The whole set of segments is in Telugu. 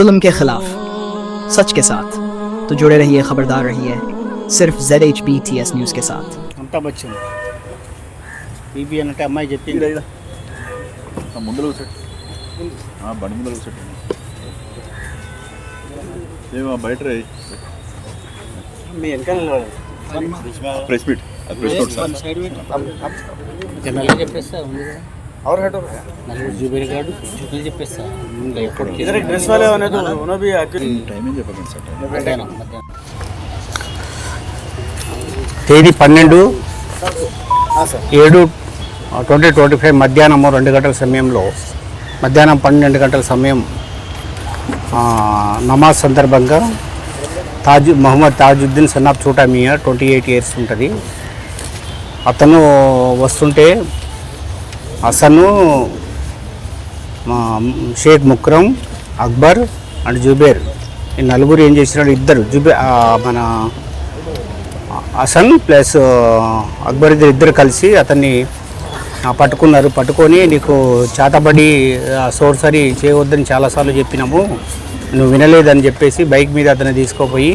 जुल्म के खिलाफ सच के साथ तो जुड़े रहिए खबरदार रहिए सिर्फ Z H B T S news के साथ అమితాబ్ బచ్చన్ బీబీ అన్నట్టు అమ్మాయి చెప్పింది ఆ ముందర కూర్చోండి ఆ బండి ముందర కూర్చోండి ఏమో బయట రే మీ వెనకాల ప్రెస్ మీట్ అది ప్రెస్ నోట్ సార్ జనరల్గా చెప్పేస్తా ఉంది కదా నలుగురు జూబేర్ గారు జూబేర్ చెప్పేస్తా ఇంకా ఎప్పటికీ इधर एक ड्रेस वाले होने तो उन्होंने भी आके టైం ఏం చెప్పకండి సార్ టైం మధ్యాహ్నం మధ్యాహ్నం తేదీ పన్నెండు ఏడు ట్వంటీ ట్వంటీ ఫైవ్ మధ్యాహ్నం రెండు గంటల సమయంలో మధ్యాహ్నం పన్నెండు గంటల సమయం ఆ, నమాజ్ సందర్భంగా తాజు మహమ్మద్ తాజుద్దీన్ సన్నాబ్ చోటా మియా ట్వంటీ ఎయిట్ ఇయర్స్ ఉంటుంది అతను వస్తుంటే అసను మా షేక్ ముక్రమ్ అక్బర్ అండ్ జుబేర్. ఈ నలుగురు ఏం చేసినాడు ఇద్దరు. జుబే మన హసన్ ప్లస్ అక్బర్ ఇద్దరు ఇద్దరు కలిసి అతన్ని పట్టుకున్నారు. పట్టుకొని నీకు చేతబడి ఆ, సోర్సరీ చేయవద్దని చాలాసార్లు చెప్పినాము. నువ్వు వినలేదని చెప్పేసి బైక్ మీద అతను తీసుకుపోయి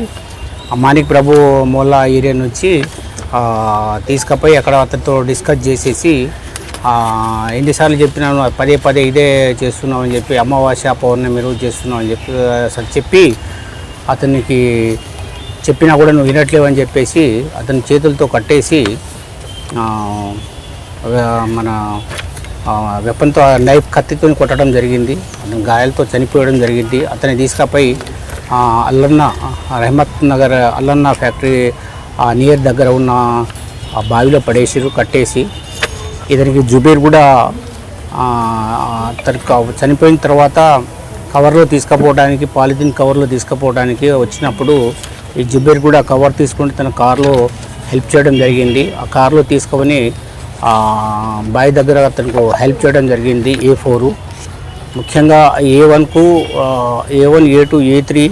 మాణిక్ ప్రభు మొల్లా ఏరియా నుంచి తీసుకుపోయి అక్కడ అతనితో డిస్కస్ చేసేసి ఎన్నిసార్లు చెప్పినాను పదే పదే ఇదే చేస్తున్నామని చెప్పి అమావాస్య పౌర్ణమి రోజు చేస్తున్నామని చెప్పి అసలు చెప్పి అతనికి చెప్పినా కూడా నువ్వు వినట్లేవు అని చెప్పేసి అతని చేతులతో కట్టేసి మన వెపన్తో నైఫ్ కత్తితో కొట్టడం జరిగింది. అతను గాయాలతో చనిపోవడం జరిగింది. అతన్ని తీసుకపోయి అల్లన్న రెహమత్ నగర్ అల్లన్న ఫ్యాక్టరీ నియర్ దగ్గర ఉన్న ఆ బావిలో పడేసిరు కట్టేసి ఇతనికి జుబేర్ కూడా ఆ, చనిపోయిన తర్వాత కవర్లో తీసుకుపోవడానికి పాలిథిన్ కవర్లో తీసుకుపోవడానికి వచ్చినప్పుడు ఈ జుబేర్ కూడా కవర్ తీసుకుని తన కారులో హెల్ప్ చేయడం జరిగింది. ఆ కారులో తీసుకొని బాయ్ దగ్గర అతనికి హెల్ప్ చేయడం జరిగింది ఏ ఫోరు. ముఖ్యంగా A వన్కు A one A two A three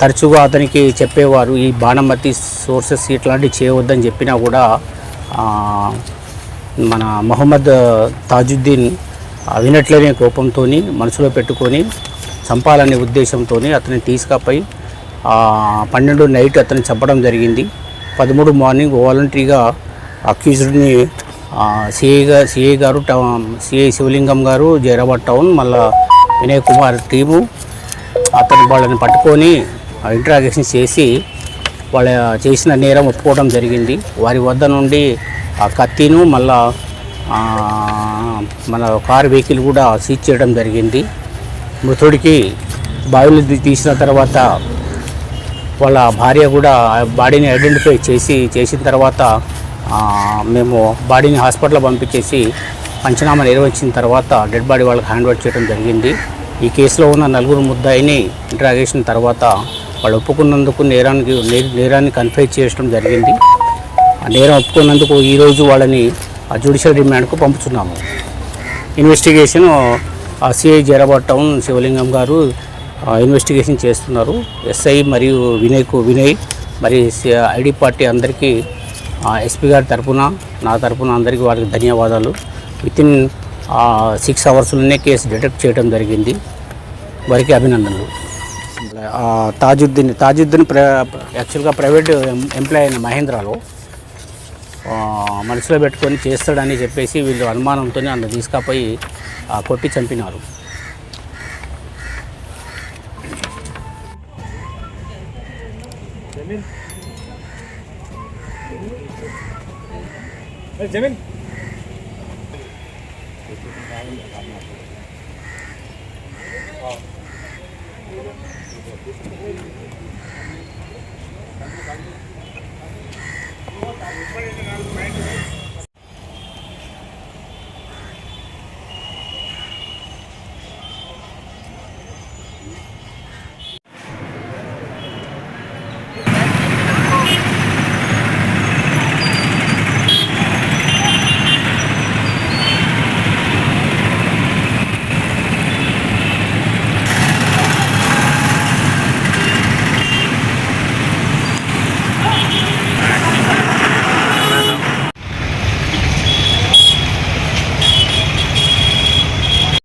తరచుగా అతనికి చెప్పేవారు ఈ బాణమతి సోర్సెస్ ఇట్లాంటివి చేయవద్దని చెప్పినా కూడా మన మొహమ్మద్ తాజుద్దీన్ వినట్లేనే వినట్లేని కోపంతో మనసులో పెట్టుకొని చంపాలనే ఉద్దేశంతో అతన్ని తీసుకపోయి పన్నెండు నైట్ అతన్ని చంపడం జరిగింది. పదమూడు మార్నింగ్ వాలంటరీగా అక్యూజ్డ్ని సిఐగా సిఏ గారు టౌన్ శివలింగం గారు జైరాబాద్ టౌన్ మళ్ళా వినయ్ కుమార్ టీము అతను వాళ్ళని పట్టుకొని ఇంట్రాగేషన్ చేసి వాళ్ళ చేసిన నేరం ఒప్పుకోవడం జరిగింది. వారి వద్ద నుండి ఆ కత్తిను మళ్ళా మన కార్ వెహికల్ కూడా సీజ్ చేయడం జరిగింది. మృతుడికి బావిలో తీసిన తర్వాత వాళ్ళ భార్య కూడా బాడీని ఐడెంటిఫై చేసి చేసిన తర్వాత మేము బాడీని హాస్పిటల్ పంపించేసి పంచనామా నిర్వహించిన తర్వాత డెడ్ బాడీ వాళ్ళకి హ్యాండ్ ఓవర్ చేయడం జరిగింది. ఈ కేసులో ఉన్న నలుగురు ముద్దాయిని ఇంటరాగేషన్ తర్వాత వాళ్ళు ఒప్పుకున్నందుకు నేరానికి నేరాన్ని కన్ఫై చేయడం జరిగింది. నేరం ఒప్పుకున్నందుకు ఈరోజు వాళ్ళని ఆ జ్యుడిషియల్ రిమాండ్కు పంపుతున్నాము. ఇన్వెస్టిగేషన్ ఆ CI Zaheerabad town Shivalingam garu investigation చేస్తున్నారు. ఎస్ఐ మరియు వినయ్కు వినయ్ మరి సి- ఐడి పార్టీ అందరికీ ఎస్పీ గారి తరపున నా తరపున అందరికీ వారికి ధన్యవాదాలు. విత్ ఇన్ సిక్స్ అవర్స్లోనే కేసు డిటెక్ట్ చేయడం జరిగింది. వారికి అభినందనలు. తాజుద్దీన్ తాజుద్దీన్ ప్ర యాక్చువల్గా ప్రైవేట్ ఎంప్లాయీ ఎంప్లాయ్ అయిన మహేంద్రాలో మనసులో పెట్టుకొని చేస్తాడని చెప్పేసి వీళ్ళు అనుమానంతో అందులో తీసుకపోయి కొట్టి చంపినారు